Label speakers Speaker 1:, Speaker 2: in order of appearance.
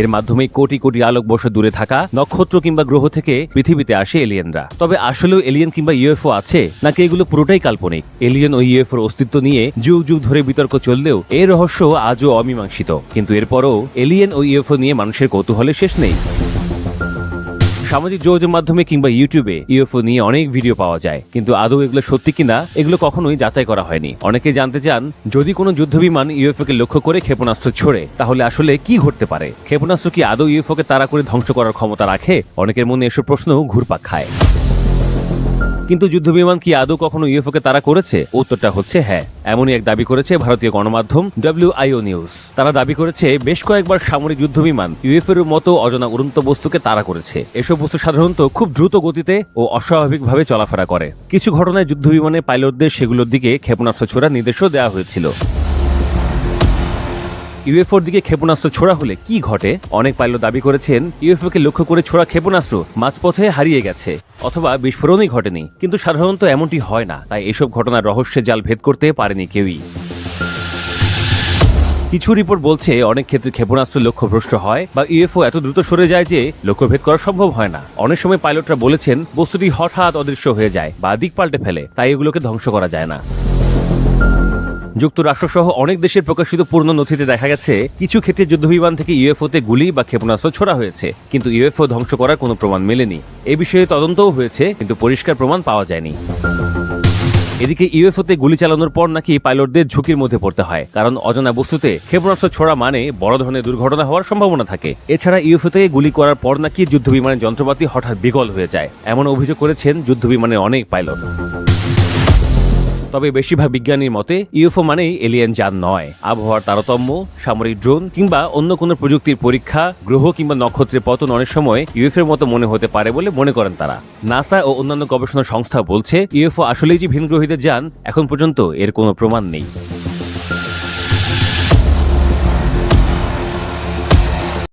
Speaker 1: এর মাধ্যমে কোটি কোটি আলোক বর্ষ দূরে থাকা নক্ষত্র কিংবা গ্রহ থেকে পৃথিবীতে আসে এলিয়েনরা। তবে আসলেও এলিয়েন কিংবা ইউএফও আছে, নাকি এগুলো পুরোটাই কাল্পনিক? এলিয়েন ও ইউএফওর অস্তিত্ব নিয়ে যুগ যুগ ধরে বিতর্ক চললেও এই রহস্য আজও অমীমাংসিত। কিন্তু এরপরও এলিয়েন ও ইউএফও নিয়ে মানুষের কৌতূহলের শেষ নেই। সামাজিক যোগাযোগ মাধ্যমে কিংবা ইউটিউবে ইউএফও নিয়ে অনেক ভিডিও পাওয়া যায়। কিন্তু আদৌ এগুলো সত্যি কিনা, এগুলো কখনোই যাচাই করা হয়নি। অনেকে জানতে চান, যদি কোনো যুদ্ধবিমান ইউএফও কে লক্ষ্য করে ক্ষেপণাস্ত্র ছোড়ে, তাহলে আসলে কি ঘটতে পারে? ক্ষেপণাস্ত্র কি আদৌ ইউএফও কে তাড়া করে ধ্বংস করার ক্ষমতা রাখে? অনেকের মনে এসব প্রশ্ন ঘুরপাক খায়। কিন্তু যুদ্ধবিমান কি আদৌ কখনো ইউএফওকে তারা করেছে? উত্তরটা হচ্ছে হ্যাঁ। এমনই এক দাবি করেছে ভারতীয় গণমাধ্যম ডব্লিউআইও নিউজ। তারা দাবি করেছে, বেশ কয়েকবার সামরিক যুদ্ধবিমান ইউএফএর মতো অজানা উড়ন্ত বস্তুকে তারা করেছে। এসব বস্তু সাধারণত খুব দ্রুত গতিতে ও অস্বাভাবিকভাবে চলাফেরা করে। কিছু ঘটনায় যুদ্ধবিমানে পাইলটদের সেগুলোর দিকে ক্ষেপণাস্ত্র ছোড়ার নির্দেশও দেওয়া হয়েছিল। ইউএফওর দিকে ক্ষেপণাস্ত্র ছোড়া হলে কি ঘটে? অনেক পাইলট দাবি করেছেন ইউএফও কে লক্ষ্য করে ছোড়া ক্ষেপণাস্ত্র মাঝপথে হারিয়ে গেছে। অথবা বিস্ফোরণই ঘটেনি। কিন্তু সাধারণত এমনটি হয় না। তাই এসব ঘটনার রহস্যের জাল ভেদ করতে পারেনি কেউই। কিছু রিপোর্ট বলছে, অনেক ক্ষেত্রে ক্ষেপণাস্ত্র লক্ষ্যভ্রষ্ট হয় বা ইউএফও এত দ্রুত সরে যায় যে লক্ষ্যভেদ করা সম্ভব হয় না। অনেক সময় পাইলটরা বলেছেন, বস্তুটি হঠাৎ অদৃশ্য হয়ে যায় বা দিক পাল্টে ফেলে, তাই এগুলোকে ধ্বংস করা যায় না। যুক্তরাষ্ট্র সহ অনেক দেশের প্রকাশিত পূর্ণ নথিতে দেখা গেছে, কিছু ক্ষেত্রে যুদ্ধবিমান থেকে ইউএফওতে গুলি বা ক্ষেপণাস্ত্র ছোড়া হয়েছে, কিন্তু ইউএফও ধ্বংস করার কোনো প্রমাণ মেলেনি। এ বিষয়ে তদন্তও হয়েছে, কিন্তু পরিষ্কার প্রমাণ পাওয়া যায়নি। এদিকে ইউএফওতে গুলি চালানোর পর নাকি পাইলটদের ঝুঁকির মধ্যে পড়তে হয়, কারণ অজানা বস্তুতে ক্ষেপণাস্ত্র ছোড়া মানে বড় ধরনের দুর্ঘটনা হওয়ার সম্ভাবনা থাকে। এছাড়া ইউএফওতে গুলি করার পর নাকি যুদ্ধবিমানের যন্ত্রপাতি হঠাৎ বিকল হয়ে যায়, এমন অভিযোগ করেছেন যুদ্ধবিমানের অনেক পাইলট। তবে বেশিরভাগ বিজ্ঞানীর মতে, ইউএফও মানেই এলিয়েন যান নয়। আবহাওয়ার তারতম্য, সামরিক ড্রোন, কিংবা অন্য কোনো প্রযুক্তির পরীক্ষা, গ্রহ কিংবা নক্ষত্রের পতন অনেক সময় ইউএফের মতো মনে হতে পারে বলে মনে করেন তারা। নাসা ও অন্যান্য গবেষণা সংস্থা বলছে, ইউএফও আসলেই যে ভিনগ্রহীদের যান, এখন পর্যন্ত এর কোনো প্রমাণ নেই।